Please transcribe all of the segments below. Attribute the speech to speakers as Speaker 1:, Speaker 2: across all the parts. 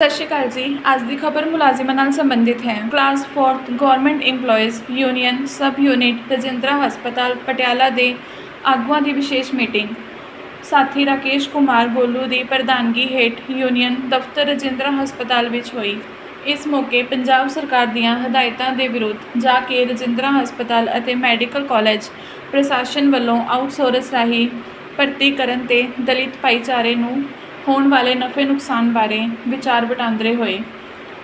Speaker 1: ਸਤਿ ਸ਼੍ਰੀ ਅਕਾਲ ਜੀ। ਅੱਜ ਦੀ ਖਬਰ ਮੁਲਾਜ਼ਮਾਂ ਨਾਲ ਸੰਬੰਧਿਤ ਹੈ। Class 4th government EMPLOYEES union sub unit Rajindra ਹਸਪਤਾਲ ਪਟਿਆਲਾ ਦੇ ਆਗੂਆਂ ਦੀ ਵਿਸ਼ੇਸ਼ ਮੀਟਿੰਗ ਸਾਥੀ ਰਾਕੇਸ਼ ਕੁਮਾਰ ਗੋਲੂ ਦੀ ਪ੍ਰਧਾਨਗੀ ਹੇਠ ਯੂਨੀਅਨ ਦਫ਼ਤਰ ਰਜਿੰਦਰਾ ਹਸਪਤਾਲ ਵਿੱਚ ਹੋਈ। ਇਸ ਮੌਕੇ ਪੰਜਾਬ ਸਰਕਾਰ ਦੀਆਂ ਹਦਾਇਤਾਂ ਦੇ ਵਿਰੁੱਧ ਜਾ ਕੇ ਰਜਿੰਦਰਾ ਹਸਪਤਾਲ ਅਤੇ ਮੈਡੀਕਲ ਕਾਲਜ ਪ੍ਰਸ਼ਾਸਨ ਵੱਲੋਂ ਆਊਟਸੋਰਸ ਰਾਹੀਂ ਭਰਤੀ ਕਰਨ ਤੇ ਦਲਿਤ ਭਾਈਚਾਰੇ ਨੂੰ ਹੋਣ ਵਾਲੇ ਨਫੇ ਨੁਕਸਾਨ ਬਾਰੇ ਵਿਚਾਰ ਵਟਾਂਦਰੇ ਹੋਏ।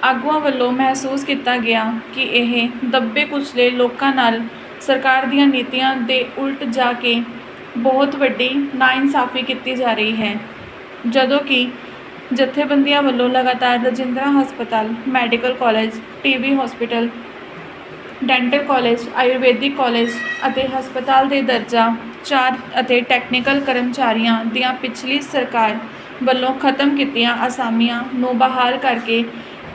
Speaker 1: ਆਗੂਆਂ ਵੱਲੋਂ ਮਹਿਸੂਸ ਕੀਤਾ ਗਿਆ ਕਿ ਇਹ ਦੱਬੇ ਕੁਚਲੇ ਲੋਕਾਂ ਨਾਲ ਸਰਕਾਰ ਦੀਆਂ ਨੀਤੀਆਂ ਦੇ ਉਲਟ ਜਾ ਕੇ ਬਹੁਤ ਵੱਡੀ ਨਾਇਨਸਾਫੀ ਕੀਤੀ ਜਾ ਰਹੀ ਹੈ। ਜਦੋਂ ਕਿ ਜਥੇਬੰਦੀਆਂ ਵੱਲੋਂ ਲਗਾਤਾਰ ਰਜਿੰਦਰਾ ਹਸਪਤਾਲ, medical college, TB hospital, dental college, Ayurvedic college ਅਤੇ ਹਸਪਤਾਲ ਦੇ ਦਰਜਾ 4 ਅਤੇ ਟੈਕਨੀਕਲ ਕਰਮਚਾਰੀਆਂ ਦੀਆਂ ਪਿਛਲੀ ਸਰਕਾਰ ਵੱਲੋਂ ਖਤਮ ਕੀਤੀਆਂ ਅਸਾਮੀਆਂ ਨੂੰ ਬਹਾਲ ਕਰਕੇ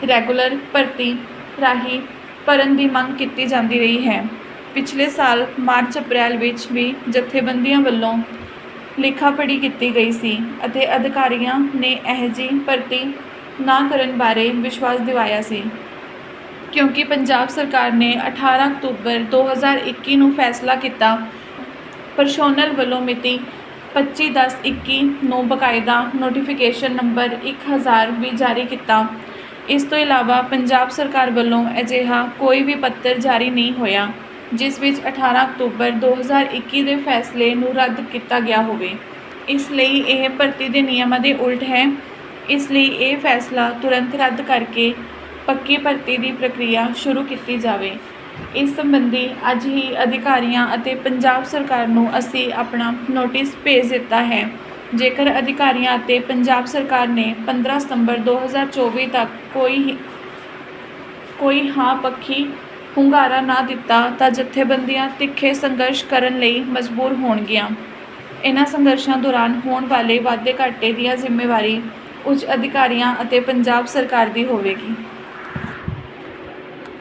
Speaker 1: ਰੈਗੂਲਰ ਭਰਤੀ ਰਾਹੀਂ ਭਰਨ ਦੀ ਮੰਗ ਕੀਤੀ ਜਾਂਦੀ ਰਹੀ ਹੈ। ਪਿਛਲੇ ਸਾਲ ਮਾਰਚ ਅਪ੍ਰੈਲ ਵਿੱਚ ਵੀ ਜਥੇਬੰਦੀਆਂ ਵੱਲੋਂ ਲਿਖਾ ਪੜ੍ਹੀ ਕੀਤੀ ਗਈ ਸੀ ਅਤੇ ਅਧਿਕਾਰੀਆਂ ਨੇ ਅਜਿਹੀ ਭਰਤੀ ਨਾ ਕਰਨ ਬਾਰੇ ਵਿਸ਼ਵਾਸ ਦਿਵਾਇਆ ਸੀ। ਕਿਉਂਕਿ ਪੰਜਾਬ ਸਰਕਾਰ ਨੇ 18 ਅਕਤੂਬਰ 2021 ਨੂੰ ਫੈਸਲਾ ਕੀਤਾ, ਪਰਸੋਨਲ ਵੱਲੋਂ ਮਿਤੀ 25/10/21 ਨੂੰ ਬਕਾਇਦਾ ਨੋਟੀਫਿਕੇਸ਼ਨ ਨੰਬਰ 1000 ਵੀ ਜਾਰੀ ਕੀਤਾ। ਇਸ ਤੋਂ ਇਲਾਵਾ ਪੰਜਾਬ ਸਰਕਾਰ ਵੱਲੋਂ ਅਜਿਹਾ ਕੋਈ ਵੀ ਪੱਤਰ ਜਾਰੀ ਨਹੀਂ ਹੋਇਆ, ਜਿਸ ਵਿੱਚ 18 ਅਕਤੂਬਰ 2021 ਦੇ ਫੈਸਲੇ ਨੂੰ ਰੱਦ ਕੀਤਾ ਗਿਆ ਹੋਵੇ। ਇਸ ਲਈ ਇਹ ਭਰਤੀ ਦੇ ਨਿਯਮਾਂ ਦੇ ਉਲਟ ਹੈ। ਇਸ ਲਈ ਇਹ ਫੈਸਲਾ ਤੁਰੰਤ ਰੱਦ ਕਰਕੇ ਪੱਕੀ ਭਰਤੀ ਦੀ ਪ੍ਰਕਿਰਿਆ ਸ਼ੁਰੂ ਕੀਤੀ ਜਾਵੇ। ਇਸ ਸੰਬੰਧੀ ਅੱਜ ਹੀ ਅਧਿਕਾਰੀਆਂ ਅਤੇ ਪੰਜਾਬ ਸਰਕਾਰ ਨੂੰ ਅਸੀਂ ਆਪਣਾ ਨੋਟਿਸ ਭੇਜ ਦਿੱਤਾ ਹੈ। ਜੇਕਰ ਅਧਿਕਾਰੀਆਂ ਅਤੇ ਪੰਜਾਬ ਸਰਕਾਰ ਨੇ 15 ਸਤੰਬਰ 2024 ਤੱਕ ਕੋਈ ਕੋਈ ਹਾਂ ਪੱਖੀ ਹੁੰਗਾਰਾ ਨਾ ਦਿੱਤਾ, ਤਾਂ ਜਥੇਬੰਦੀਆਂ ਤਿੱਖੇ ਸੰਘਰਸ਼ ਕਰਨ ਲਈ ਮਜਬੂਰ ਹੋਣਗੀਆਂ। ਇਹਨਾਂ ਸੰਘਰਸ਼ਾਂ ਦੌਰਾਨ ਹੋਣ ਵਾਲੇ ਵਾਧੇ ਘਾਟੇ ਦੀਆਂ ਜ਼ਿੰਮੇਵਾਰੀ ਉੱਚ ਅਧਿਕਾਰੀਆਂ ਅਤੇ ਪੰਜਾਬ ਸਰਕਾਰ ਦੀ ਹੋਵੇਗੀ।